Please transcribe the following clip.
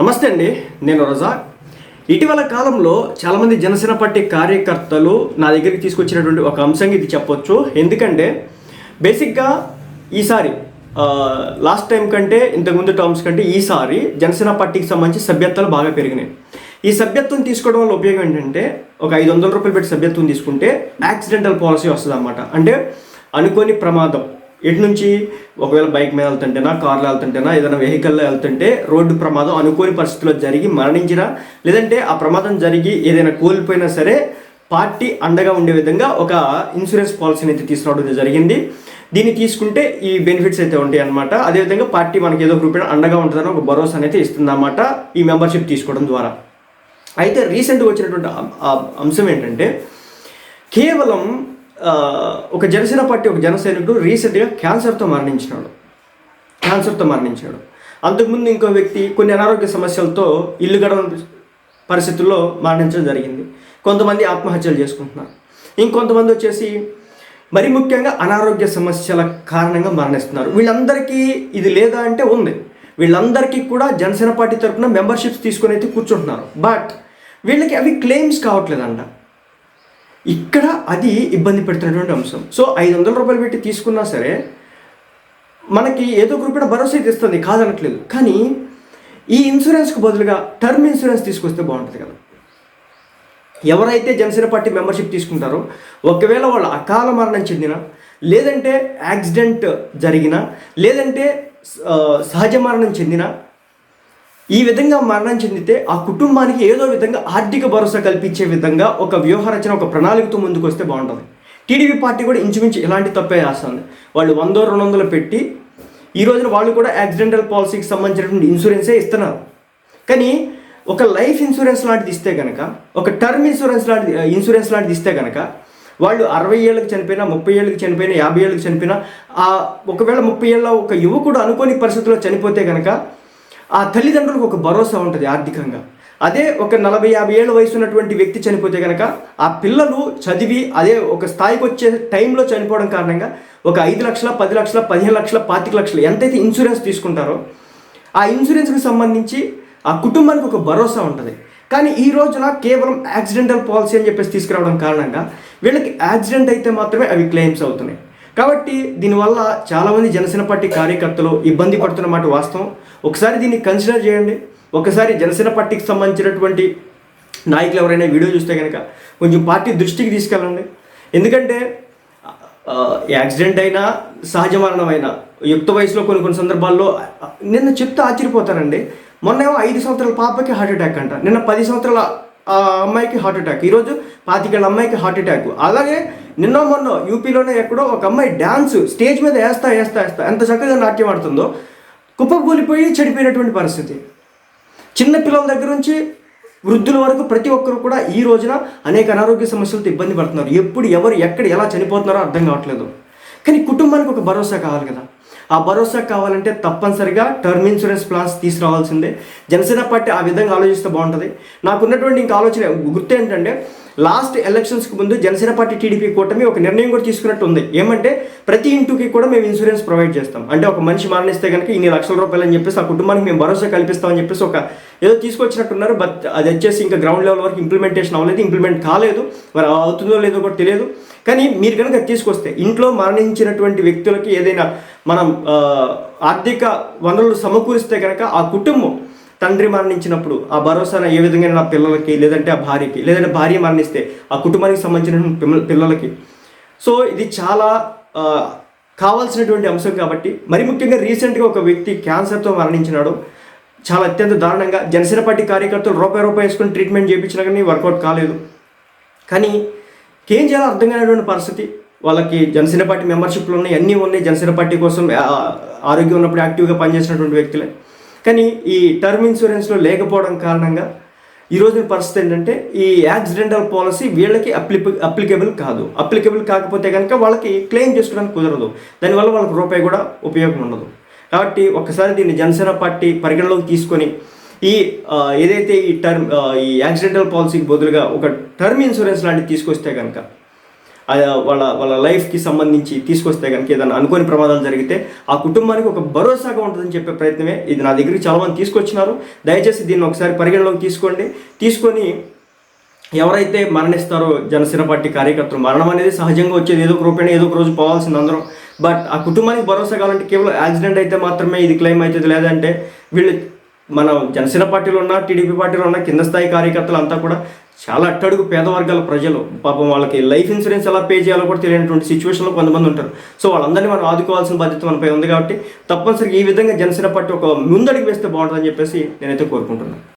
నమస్తే అండి నేను రజా. ఇటీవల కాలంలో చాలామంది జనసేన పార్టీ కార్యకర్తలు నా దగ్గరికి తీసుకొచ్చినటువంటి ఒక అంశంగా ఇది చెప్పొచ్చు. ఎందుకంటే బేసిక్గా ఈసారి లాస్ట్ టైం కంటే ఇంతకుముందు టర్మ్స్ కంటే ఈసారి జనసేన పార్టీకి సంబంధించి సభ్యత్వాలు బాగా పెరిగినాయి. ఈ సభ్యత్వం తీసుకోవడం వల్ల ఉపయోగం ఏంటంటే ఒక ఐదు వందల రూపాయలు పెట్టి సభ్యత్వం తీసుకుంటే యాక్సిడెంటల్ పాలసీ వస్తుంది అనమాట అంటే అనుకోని ప్రమాదం. ఎటు నుంచి ఒకవేళ బైక్ మీద వెళ్తుంటేనా కార్లో వెళ్తుంటేనా ఏదైనా వెహికల్లో వెళ్తుంటే రోడ్డు ప్రమాదం అనుకోని పరిస్థితుల్లో జరిగి మరణించినా లేదంటే ఆ ప్రమాదం జరిగి ఏదైనా కోల్పోయినా సరే పార్టీ అండగా ఉండే విధంగా ఒక ఇన్సూరెన్స్ పాలసీని అయితే తీసుకురావడం జరిగింది. దీన్ని తీసుకుంటే ఈ బెనిఫిట్స్ అయితే ఉంటాయి అనమాట అదేవిధంగా పార్టీ మనకి ఏదో ఒక రూపాయన అండగా ఉంటుందని ఒక భరోసా అనేది ఇస్తుందన్నమాట ఈ మెంబర్షిప్ తీసుకోవడం ద్వారా. అయితే రీసెంట్గా వచ్చినటువంటి అంశం ఏంటంటే కేవలం ఒక జనసేన పార్టీ ఒక జనసైనికుడు రీసెంట్గా క్యాన్సర్తో మరణించినాడు. క్యాన్సర్తో మరణించాడు. అంతకుముందు ఇంకో వ్యక్తి కొన్ని అనారోగ్య సమస్యలతో ఇల్లు గడవని పరిస్థితుల్లో మరణించడం జరిగింది. కొంతమంది ఆత్మహత్యలు చేసుకుంటున్నారు. ఇంకొంతమంది వచ్చేసి మరి ముఖ్యంగా అనారోగ్య సమస్యల కారణంగా మరణిస్తున్నారు. వీళ్ళందరికీ ఇది లేదా అంటే ఉంది. వీళ్ళందరికీ కూడా జనసేన పార్టీ తరఫున మెంబర్షిప్స్ తీసుకొని అయితే కూర్చుంటున్నారు. బట్ వీళ్ళకి అవి క్లెయిమ్స్ కావట్లేదంట. ఇక్కడ అది ఇబ్బంది పెడుతున్నటువంటి అంశం. సో ఐదు వందల రూపాయలు పెట్టి తీసుకున్నా సరే మనకి ఏదో గ్రూప్ భరోసా అయితే ఇస్తుంది కాదనట్లేదు. కానీ ఈ ఇన్సూరెన్స్కి బదులుగా టర్మ్ ఇన్సూరెన్స్ తీసుకొస్తే బాగుంటుంది కదా. ఎవరైతే జనసేన పార్టీ మెంబర్షిప్ తీసుకుంటారో ఒకవేళ వాళ్ళు అకాల మరణం చెందిన లేదంటే యాక్సిడెంట్ జరిగిన లేదంటే సహజ మరణం చెందిన ఈ విధంగా మరణం చెందితే ఆ కుటుంబానికి ఏదో విధంగా ఆర్థిక భరోసా కల్పించే విధంగా ఒక వ్యూహరచన ఒక ప్రణాళికతో ముందుకు వస్తే బాగుంటుంది. టీడీపీ పార్టీ కూడా ఇంచుమించు ఇలాంటి తప్పే చేస్తుంది. వాళ్ళు వందో రెండు వందలు పెట్టి ఈ రోజున వాళ్ళు కూడా యాక్సిడెంటల్ పాలసీకి సంబంధించినటువంటి ఇన్సూరెన్సే ఇస్తున్నారు. కానీ ఒక లైఫ్ ఇన్సూరెన్స్ లాంటిది ఇస్తే కనుక ఒక టర్మ్ ఇన్సూరెన్స్ లాంటిది ఇన్సూరెన్స్ లాంటిది ఇస్తే కనుక వాళ్ళు అరవై ఏళ్ళకి చనిపోయినా ముప్పై ఏళ్ళకి చనిపోయినా యాభై ఏళ్ళకి చనిపోయినా ఒకవేళ ముప్పై ఏళ్ళ ఒక యువకుడు అనుకోని పరిస్థితుల్లో చనిపోతే కనుక ఆ తల్లిదండ్రులకు ఒక భరోసా ఉంటుంది ఆర్థికంగా. అదే ఒక నలభై యాభై ఏళ్ళ వయసు ఉన్నటువంటి వ్యక్తి చనిపోతే కనుక ఆ పిల్లలు చదివి అదే ఒక స్థాయికి వచ్చే టైంలో చనిపోవడం కారణంగా ఒక ఐదు లక్షల పది లక్షల పదిహేను లక్షల పాతిక లక్షలు ఎంతైతే ఇన్సూరెన్స్ తీసుకుంటారో ఆ ఇన్సూరెన్స్కి సంబంధించి ఆ కుటుంబానికి ఒక భరోసా ఉంటుంది. కానీ ఈ రోజున కేవలం యాక్సిడెంటల్ పాలసీ అని చెప్పేసి తీసుకురావడం కారణంగా వీళ్ళకి యాక్సిడెంట్ అయితే మాత్రమే అవి క్లెయిమ్స్ అవుతున్నాయి. కాబట్టి దీనివల్ల చాలామంది జనసేన పార్టీ కార్యకర్తలు ఇబ్బంది పడుతున్న మాట వాస్తవం. ఒకసారి దీన్ని కన్సిడర్ చేయండి. ఒకసారి జనసేన పార్టీకి సంబంధించినటువంటి నాయకులు ఎవరైనా వీడియో చూస్తే కనుక కొంచెం పార్టీ దృష్టికి తీసుకెళ్ళండి. ఎందుకంటే యాక్సిడెంట్ అయినా సహజ మరణం అయినా యుక్త వయసులో కొన్ని కొన్ని సందర్భాల్లో నిన్న చెప్తే ఆశ్చర్యపోతానండి మొన్నేమో ఐదు సంవత్సరాల పాపకి హార్ట్ అటాక్ అంట. నిన్న పది సంవత్సరాల ఆ అమ్మాయికి హార్ట్ అటాక్. ఈరోజు పాతికేళ్ళ అమ్మాయికి హార్ట్ అటాక్. అలాగే నిన్న మొన్న యూపీలోనే ఎక్కడో ఒక అమ్మాయి డ్యాన్స్ స్టేజ్ మీద వేస్తా వేస్తా వేస్తా ఎంత చక్కగా నాట్యం ఆడుతుందో కుప్పకూలిపోయి చెడిపోయినటువంటి పరిస్థితి. చిన్నపిల్లల దగ్గర నుంచి వృద్ధుల వరకు ప్రతి ఒక్కరు కూడా ఈ రోజున అనేక అనారోగ్య సమస్యలతో ఇబ్బంది పడుతున్నారు. ఎప్పుడు ఎవరు ఎక్కడ ఎలా చనిపోతున్నారో అర్థం కావట్లేదు. కానీ కుటుంబానికి ఒక భరోసా కావాలి కదా. ఆ భరోసా కావాలంటే తప్పనిసరిగా టర్మ్ ఇన్సూరెన్స్ ప్లాన్స్ తీసుకురావాల్సిందే. జనసేన పార్టీ ఆ విధంగా ఆలోచిస్తే బాగుంటుంది. నాకున్నటువంటి ఇంకా ఆలోచన గుర్తు ఏంటంటే లాస్ట్ ఎలక్షన్స్కి ముందు జనసేన పార్టీ టీడీపీ కూటమి ఒక నిర్ణయం కూడా తీసుకున్నట్టు ఉంది ఏమంటే ప్రతి ఇంటికి కూడా మేము ఇన్సూరెన్స్ ప్రొవైడ్ చేస్తాం. అంటే ఒక మనిషి మరణిస్తే కనుక ఇన్ని లక్షల రూపాయలు అని చెప్పేసి ఆ కుటుంబానికి మేము భరోసా కల్పిస్తామని చెప్పేసి ఒక ఏదో తీసుకొచ్చినట్టున్నారు. బట్ అది వచ్చేసి ఇంకా గ్రౌండ్ లెవెల్ వరకు ఇంప్లిమెంటేషన్ అవ్వలేదు ఇంప్లిమెంట్ కాలేదు. మరి అవుతుందో లేదో కూడా తెలియదు. కానీ మీరు కనుక తీసుకొస్తే ఇంట్లో మరణించినటువంటి వ్యక్తులకి ఏదైనా మనం ఆర్థిక వనరులు సమకూరిస్తే కనుక ఆ కుటుంబం తండ్రి మరణించినప్పుడు ఆ భరోసా ఏ విధంగా నా పిల్లలకి లేదంటే ఆ భార్యకి లేదంటే భార్య మరణిస్తే ఆ కుటుంబానికి సంబంధించిన పిల్ల- పిల్లలకి. సో ఇది చాలా కావాల్సినటువంటి అంశం కాబట్టి మరి ముఖ్యంగా రీసెంట్గా ఒక వ్యక్తి క్యాన్సర్తో మరణించినాడు. చాలా అత్యంత దారుణంగా జనసేన పార్టీ కార్యకర్తలు రూపాయి రూపాయి వేసుకొని ట్రీట్మెంట్ చేయించినా కానీ వర్కౌట్ కాలేదు. కానీ ఏం చేయాలో అర్థం కానటువంటి పరిస్థితి. వాళ్ళకి జనసేన పార్టీ మెంబర్షిప్లు ఉన్నాయి అన్నీ ఉన్నాయి. జనసేన పార్టీ కోసం ఆరోగ్యం ఉన్నప్పుడు యాక్టివ్గా పనిచేసినటువంటి వ్యక్తులే. కానీ ఈ టర్మ్ ఇన్సూరెన్స్లో లేకపోవడం కారణంగా ఈ రోజున పరిస్థితి ఏంటంటే ఈ యాక్సిడెంటల్ పాలసీ వీళ్ళకి అప్లి అప్లికేబుల్ కాదు. అప్లికేబుల్ కాకపోతే కనుక వాళ్ళకి క్లెయిమ్ చేసుకోవడానికి కుదరదు. దానివల్ల వాళ్ళకి రూపాయి కూడా ఉపయోగం ఉండదు. కాబట్టి ఒకసారి దీన్ని జనసేన పార్టీ పరిగణలోకి తీసుకొని ఈ ఏదైతే ఈ టర్మ్ ఈ యాక్సిడెంటల్ పాలసీకి బదులుగా ఒక టర్మ్ ఇన్సూరెన్స్ లాంటివి తీసుకొస్తే కనుక వాళ్ళ వాళ్ళ లైఫ్కి సంబంధించి తీసుకొస్తే కనుక ఏదైనా అనుకోని ప్రమాదాలు జరిగితే ఆ కుటుంబానికి ఒక భరోసాగా ఉంటుందని చెప్పే ప్రయత్నమే ఇది నా దగ్గరికి చాలామంది తీసుకొచ్చినారు. దయచేసి దీన్ని ఒకసారి పరిగణలోకి తీసుకోండి. తీసుకొని ఎవరైతే మరణిస్తారో జనసేన పార్టీ కార్యకర్తలు మరణం అనేది సహజంగా వచ్చేది. ఏదో ఒక రూపాయన ఏదో ఒక రోజు పోవాల్సింది అందరం. బట్ ఆ కుటుంబానికి భరోసా కావాలంటే కేవలం యాక్సిడెంట్ అయితే మాత్రమే ఇది క్లెయిమ్ అవుతుంది. లేదంటే వీళ్ళు మన జనసేన పార్టీలో ఉన్న టీడీపీ పార్టీలో ఉన్న కింద స్థాయి కార్యకర్తలు అంతా కూడా చాలా అట్టడుగు పేద వర్గాల ప్రజలు. పాపం వాళ్ళకి లైఫ్ ఇన్సూరెన్స్ ఎలా పే చేయాలో కూడా తెలియనటువంటి సిచ్యువేషన్లో కొంతమంది ఉంటారు. సో వాళ్ళందరినీ మనం ఆదుకోవాల్సిన బాధ్యత మనపై ఉంది కాబట్టి తప్పనిసరిగా ఈ విధంగా జనసేన పార్టీ ఒక ముందడుగు వేస్తే బాగుంటుందని చెప్పేసి నేనైతే కోరుకుంటున్నాను.